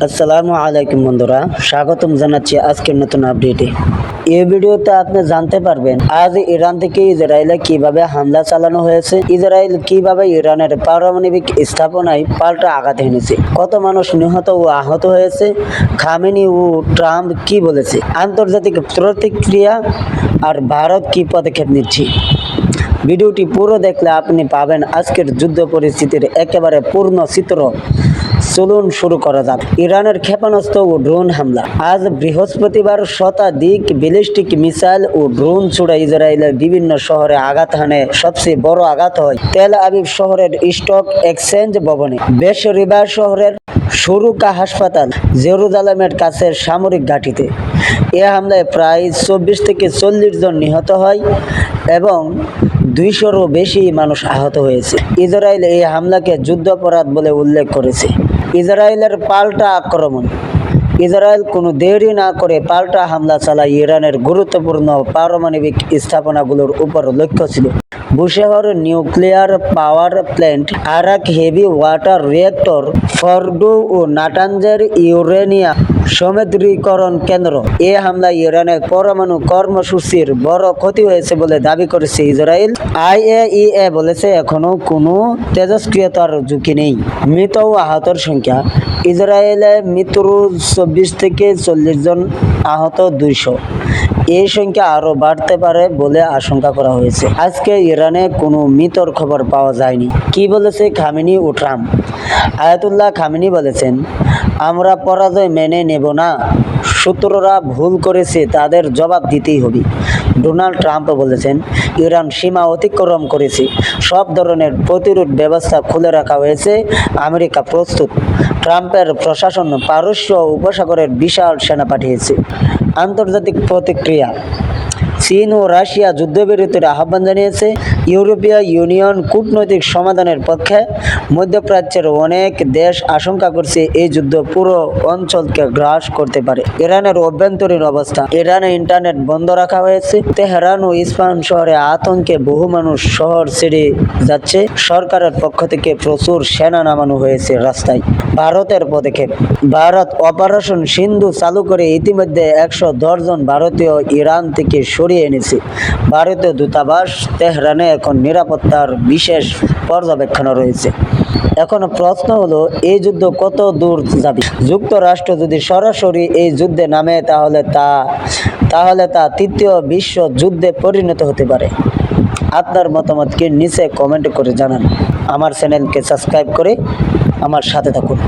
আসসালামু আলাইকুম বন্ধুরা, স্বাগতম জানাচ্ছি আজকের নতুন আপডেটে। এই ভিডিওতে আপনি জানতে পারবেন, আজ ইরান থেকে ইসরায়েলে কীভাবে হামলা চালানো হয়েছে, ইসরায়েল কীভাবে ইরানের পারমাণবিক স্থাপনায় পাল্টা আঘাত এনেছে, কত মানুষ নিহত ও আহত হয়েছে, খামেনি ও ট্রাম্প কি বলেছে, আন্তর্জাতিক প্রতিক্রিয়া আর ভারত কি পদক্ষেপ নিচ্ছে। ভিডিওটি পুরো দেখলে আপনি পাবেন আজকের যুদ্ধ পরিস্থিতির একেবারে পূর্ণ চিত্র। চলুন শুরু করা যাক। ইরানের ক্ষেপণাস্ত্র ও ড্রোন হামলা। আজ বৃহস্পতিবার শতাধিক ব্যালিস্টিক মিসাইল ও ড্রোন ছুড়ে ইসরায়েলের বিভিন্ন শহরে আঘাত হানে। সবচেয়ে বড় আঘাত হয় তেল আবিব শহরের স্টক এক্সচেঞ্জ ভবনে। বেশ রিবার শহরের সুরুকা হাসপাতাল, জেরুজালেমের কাছে সামরিক ঘাঁটিতে। এ হামলায় প্রায় চব্বিশ থেকে চল্লিশ জন নিহত হয় এবং দুইশোরও বেশি মানুষ আহত হয়েছে। ইসরায়েল এই হামলাকে যুদ্ধাপরাধ বলে উল্লেখ করেছে। ইসরায়েলের পাল্টা আক্রমণ। ইসরায়েল কোনো দেরি না করে পাল্টা হামলা চালায় ইরানের গুরুত্বপূর্ণ পারমাণবিক স্থাপনাগুলোর উপর লক্ষ্য ছিল। Bushehr nuclear power plant, Arak heavy water reactor, Fordow ও নাটানজের ইউরেনিয়া সমুদ্রীকরণ কেন্দ্র। এ হামলায় ইরানের পরমাণু কর্মসূচির বড় ক্ষতি হয়েছে বলে দাবি করেছে ইসরায়েল। আইএইএ বলেছে, এখনও কোনো তেজস্ক্রিয়তার ঝুঁকি নেই। মৃত ও আহতর সংখ্যা ইসরায়েলে মৃত্যুর চব্বিশ থেকে চল্লিশ জন আহত দুইশো। এই সংখ্যা আরও বাড়তে পারে বলে আশঙ্কা করা হয়েছে। আজকে ইরানে কোনো মৃতর খবর পাওয়া যায়নি। কি বলেছে খামিনি ও ট্রাম্প? আয়াতুল্লাহ খামিনি বলেছেন, আমরা পরাজয় মেনে নেব না। সূত্ররা ভুল করেছে, তাদের জবাব দিতেই হবে। ডোনাল্ড ট্রাম্প বলেছেন, ইরান সীমা অতিক্রম করেছে। সব ধরনের প্রতিরোধ ব্যবস্থা খুলে রাখা হয়েছে, আমেরিকা প্রস্তুত। ট্রাম্পের প্রশাসন পারস্য উপসাগরের বিশাল সেনা পাঠিয়েছে। আন্তর্জাতিক প্রতিক্রিয়া। চীন ও রাশিয়া যুদ্ধবিরতির আহ্বান জানিয়েছে ইউরোপীয় ইউনিয়ন কূটনৈতিক সমাধানের পক্ষে মধ্যপ্রাচ্যের অনেক দেশ আশঙ্কা করছে এই যুদ্ধ পুরো অঞ্চলকে গ্রাস করতে পারে। ইরানের অভ্যন্তরীণ অবস্থা। ইরানে ইন্টারনেট বন্ধ রাখা হয়েছে। তেহরান ও ইস্পাহান শহরে আতঙ্কে বহু মানুষ শহর ছেড়ে যাচ্ছে। সরকারের পক্ষ থেকে প্রচুর সেনা নামানো হয়েছে রাস্তায়। ভারতের পদক্ষেপ। ভারত অপারেশন সিন্ধু চালু করে ইতিমধ্যে একশো জন ভারতীয় ইরান থেকে সরিয়ে এনেছে। ভারতীয় দূতাবাস তেহরানে এখন নিরাপত্তার বিশেষ পর্যবেক্ষণে রয়েছে। এখন প্রশ্ন হলো, এই যুদ্ধ কত দূর যাবে? যুক্তরাষ্ট্র যদি সরাসরি এই যুদ্ধে নামে, তাহলে তা তাহলে তা তৃতীয় বিশ্ব যুদ্ধে পরিণত হতে পারে। আপনার মতামতকে নিচে কমেন্ট করে জানান। আমার চ্যানেলকে সাবস্ক্রাইব করে আমার সাথে থাকুন।